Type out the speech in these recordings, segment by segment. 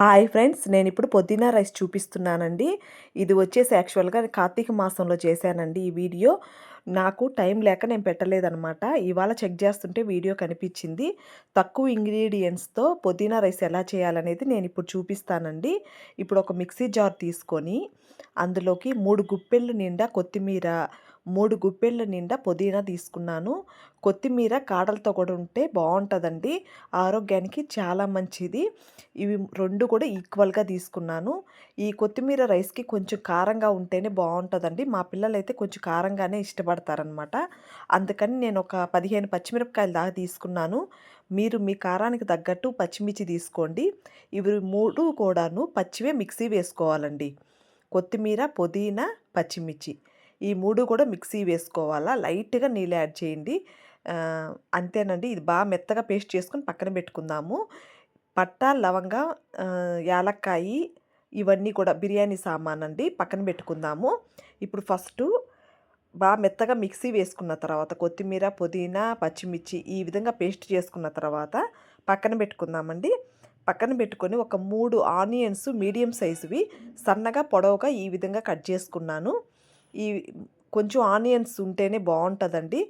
Hi friends నేను ఇప్పుడు పుదీనా రైస్ చూపిస్తున్నానండి. ఇది వచ్చేసి యాక్చువల్గా కార్తీక మాసంలో చేశానండి ఈ వీడియో. నాకు టైం లేక నేను పెట్టలేదనమాట ఇవాళ చెక్ చేస్తుంటే వీడియో కనిపించింది. తక్కువ ఇంగ్రీడియంట్స్తో పుదీనా రైస్ ఎలా చేయాలనేది నేను ఇప్పుడు చూపిస్తానండి. ఇప్పుడు ఒక మిక్సీ జార్ తీసుకొని అందులోకి మూడు గుప్పెళ్ళు నిండా కొత్తిమీర మూడు గుప్పెళ్ళ నిండా పుదీనా తీసుకున్నాను. కొత్తిమీర కాడలతో కూడా ఉంటే బాగుంటుందండి. ఆరోగ్యానికి చాలా మంచిది. ఇవి రెండు కూడా ఈక్వల్గా తీసుకున్నాను. ఈ కొత్తిమీర రైస్కి కొంచెం కారంగా ఉంటేనే బాగుంటుందండి. మా పిల్లలైతే కొంచెం కారంగానే ఇష్టపడతారనమాట. అందుకని నేను ఒక పదిహేను పచ్చిమిరపకాయలు దాకా తీసుకున్నాను. మీరు మీ కారానికి తగ్గట్టు పచ్చిమిర్చి తీసుకోండి. ఇవి మూడు కూడాను పచ్చివే మిక్సీ వేసుకోవాలండి. కొత్తిమీర పుదీనా పచ్చిమిర్చి. ఈ మూడు కూడా మిక్సీ వేసుకోవాలా? లైట్గా నీళ్ళు యాడ్ చేయండి. అంతేనండి. ఇది బాగా మెత్తగా పేస్ట్ చేసుకొని పక్కన పెట్టుకుందాము. పట్ట లవంగా యాలక్కాయి ఇవన్నీ కూడా బిర్యానీ సామాన్ అండి పక్కన పెట్టుకుందాము. ఇప్పుడు ఫస్ట్ బాగా మెత్తగా మిక్సీ వేసుకున్న తర్వాత కొత్తిమీర పుదీనా పచ్చిమిర్చి ఈ విధంగా పేస్ట్ చేసుకున్న తర్వాత పక్కన పెట్టుకుందామండి. పక్కన పెట్టుకొని ఒక మూడు ఆనియన్స్ మీడియం సైజువి సన్నగా పొడవుగా ఈ విధంగా కట్ చేసుకున్నాను. ఈ కొంచెం ఆనియన్స్ ఉంటేనే బాగుంటుందండి.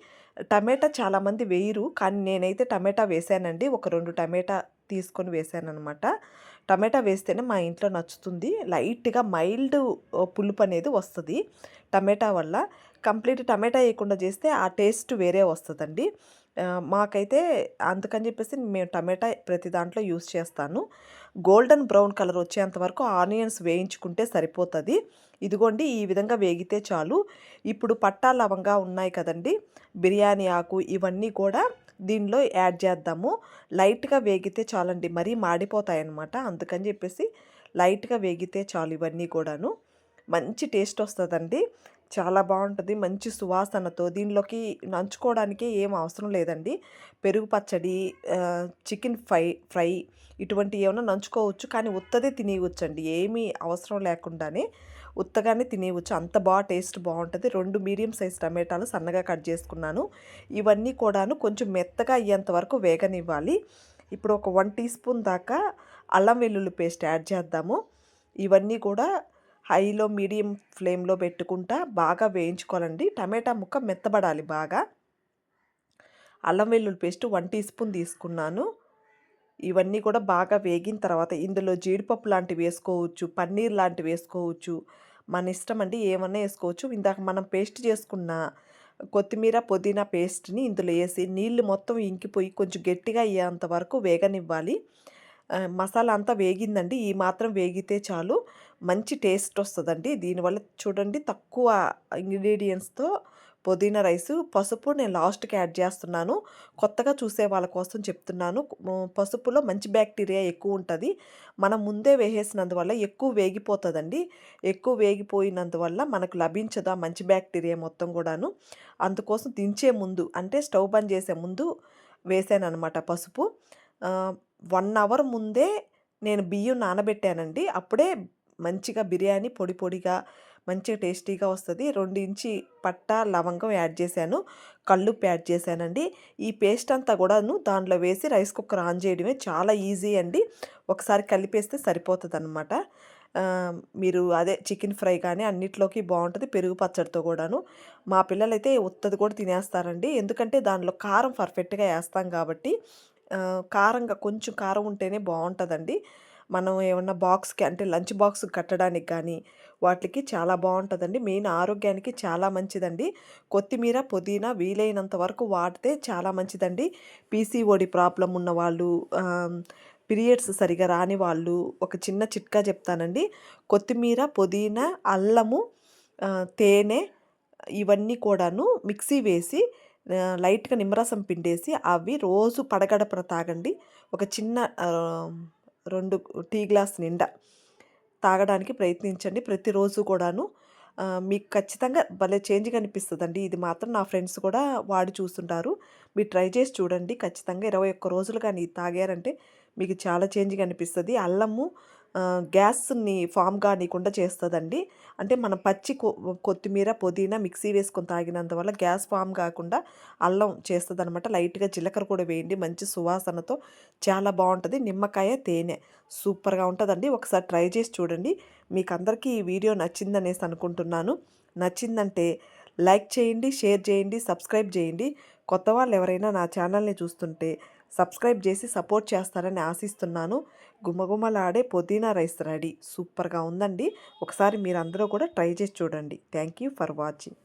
టమాటా చాలామంది వేయరు కానీ నేనైతే టమాటా వేసానండి. ఒక రెండు టమాటా తీసుకొని వేసాను అనమాట టమాటా వేస్తేనే మా ఇంట్లో నచ్చుతుంది. లైట్గా మైల్డ్ పులుపు అనేది వస్తుంది. టమాటా వల్ల కంప్లీట్ టమాటా వేయకుండా చేస్తే ఆ టేస్ట్ వేరే వస్తుందండి. మాకైతే అందుకని చెప్పేసి మేము టమాటా ప్రతి దాంట్లో యూస్ చేస్తాను. గోల్డెన్ బ్రౌన్ కలర్ వచ్చేంత వరకు ఆనియన్స్ వేయించుకుంటే సరిపోతుంది. ఇదిగోండి ఈ విధంగా వేగితే చాలు. ఇప్పుడు పట్టా లవంగా ఉన్నాయి కదండి బిర్యానీ ఆకు ఇవన్నీ కూడా దీనిలో యాడ్ చేద్దాము. లైట్గా వేగితే చాలండి. మరీ మాడిపోతాయన్నమాట. అందుకని చెప్పేసి లైట్గా వేగితే చాలు ఇవన్నీ కూడాను. మంచి టేస్ట్ వస్తుందండి. చాలా బాగుంటుంది. మంచి సువాసనతో దీనిలోకి నంచుకోవడానికి ఏం అవసరం లేదండి. పెరుగు పచ్చడి చికెన్ ఫ్రై ఫ్రై ఇటువంటి ఏమైనా నంచుకోవచ్చు. కానీ ఉత్తదే తినేయవచ్చండి. ఏమీ అవసరం లేకుండానే ఉత్తగానే తినేయవచ్చు. అంత బాగా టేస్ట్ బాగుంటుంది. రెండు మీడియం సైజ్ టమాటాలు సన్నగా కట్ చేసుకున్నాను. ఇవన్నీ కూడాను కొంచెం మెత్తగా అయ్యేంత వరకు వేగనివ్వాలి. ఇప్పుడు ఒక వన్ టీ స్పూన్ దాకా అల్లం వెల్లుల్లి పేస్ట్ యాడ్ చేద్దాము. ఇవన్నీ కూడా హైలో మీడియం ఫ్లేమ్లో పెట్టుకుంటా బాగా వేయించుకోవాలండి. టమాటా ముక్క మెత్తబడాలి బాగా. అల్లం వెల్లుల్లి పేస్ట్ వన్ టీ స్పూన్ తీసుకున్నాను. ఇవన్నీ కూడా బాగా వేగిన తర్వాత ఇందులో జీడిపప్పు లాంటివి వేసుకోవచ్చు పన్నీర్ లాంటివి వేసుకోవచ్చు. మన ఇష్టం అండి ఏమన్నా వేసుకోవచ్చు. ఇందాక మనం పేస్ట్ చేసుకున్న కొత్తిమీర పుదీనా పేస్ట్ని ఇందులో వేసి నీళ్ళు మొత్తం ఇంకిపోయి కొంచెం గట్టిగా అయ్యేంత వరకు వేగనివ్వాలి. మసాలా అంతా వేగిందండి. ఈ మాత్రం వేగితే చాలు. మంచి టేస్ట్ వస్తుందండి. దీనివల్ల చూడండి తక్కువ ఇంగ్రీడియంట్స్తో పుదీనా రైస్ పసుపు నేను లాస్ట్కి యాడ్ చేస్తున్నాను. కొత్తగా చూసే వాళ్ళ కోసం చెప్తున్నాను. పసుపులో మంచి బ్యాక్టీరియా ఎక్కువ ఉంటుంది. మనం ముందే వేసేసినందువల్ల ఎక్కువ వేగిపోతుందండి. ఎక్కువ వేగిపోయినందువల్ల మనకు లభించదు ఆ మంచి బ్యాక్టీరియా మొత్తం కూడాను. అందుకోసం దించే ముందు అంటే స్టవ్ బంద్ చేసే ముందు వేసాను అనమాట పసుపు వన్ అవర్ ముందే నేను బియ్యం నానబెట్టానండి. అప్పుడే మంచిగా బిర్యానీ పొడి పొడిగా మంచిగా టేస్టీగా వస్తుంది. రెండు ఇంచి పట్ట లవంగం యాడ్ చేశాను. కళ్ళుప్పు యాడ్ చేశానండి. ఈ పేస్ట్ అంతా కూడాను దాంట్లో వేసి రైస్ కుక్కర్ ఆన్ చేయడమే చాలా ఈజీ అండి. ఒకసారి కలిపేస్తే సరిపోతుంది అనమాట మీరు అదే చికెన్ ఫ్రై కానీ అన్నిట్లోకి బాగుంటుంది పెరుగు పచ్చడితో కూడాను. మా పిల్లలైతే ఉత్తది కూడా తినేస్తారండి. ఎందుకంటే దానిలో కారం పర్ఫెక్ట్గా వేస్తాం కాబట్టి కారంగా కొంచెం కారం ఉంటేనే బాగుంటుందండి మనం ఏమన్నా బాక్స్కి అంటే లంచ్ బాక్స్ కట్టడానికి కానీ వాటికి చాలా బాగుంటుందండి మెయిన్ ఆరోగ్యానికి చాలా మంచిదండి. కొత్తిమీర పుదీనా వీలైనంత వరకు వాడితే చాలా మంచిదండి. పీసీఓడి ప్రాబ్లం ఉన్న వాళ్ళు పీరియడ్స్ సరిగా రాని వాళ్ళు ఒక చిన్న చిట్కా చెప్తానండి. కొత్తిమీర పుదీనా అల్లము తేనె ఇవన్నీ కూడాను మిక్సీ వేసి లైట్గా నిమ్మరసం పిండేసి అవి రోజు పడగడపన తాగండి. ఒక చిన్న రెండు టీ గ్లాస్ నిండా తాగడానికి ప్రయత్నించండి. ప్రతిరోజు కూడాను. మీకు ఖచ్చితంగా భలే చేంజ్ కనిపిస్తుందండి ఇది మాత్రం నా ఫ్రెండ్స్ కూడా వాడి చూస్తుంటారు. మీరు ట్రై చేసి చూడండి. ఖచ్చితంగా ఇరవై ఒక్క రోజులు కానీ తాగారంటే మీకు చాలా చేంజ్ కనిపిస్తుంది అల్లము గ్యాస్ని ఫామ్ కానీయకుండా చేస్తుందండి. అంటే మనం పచ్చి కొ కొత్తిమీర పుదీనా మిక్సీ వేసుకొని తాగినందువల్ల గ్యాస్ ఫామ్ కాకుండా అల్లం చేస్తుంది అనమాట లైట్గా జీలకర్ర కూడా వేయండి. మంచి సువాసనతో చాలా బాగుంటుంది నిమ్మకాయ తేనె సూపర్గా ఉంటుందండి. ఒకసారి ట్రై చేసి చూడండి. మీకు అందరికీ ఈ వీడియో నచ్చిందనేసి అనుకుంటున్నాను. నచ్చిందంటే లైక్ చేయండి షేర్ చేయండి సబ్స్క్రైబ్ చేయండి. కొత్త వాళ్ళు ఎవరైనా నా ఛానల్ని చూస్తుంటే సబ్స్క్రైబ్ చేసి సపోర్ట్ చేస్తారని ఆశిస్తున్నాను. గుమగుమలాడే పుదీనా రైస్ రెడీ. సూపర్గా ఉందండి. ఒకసారి మీరందరూ కూడా ట్రై చేసి చూడండి. Thank you for watching.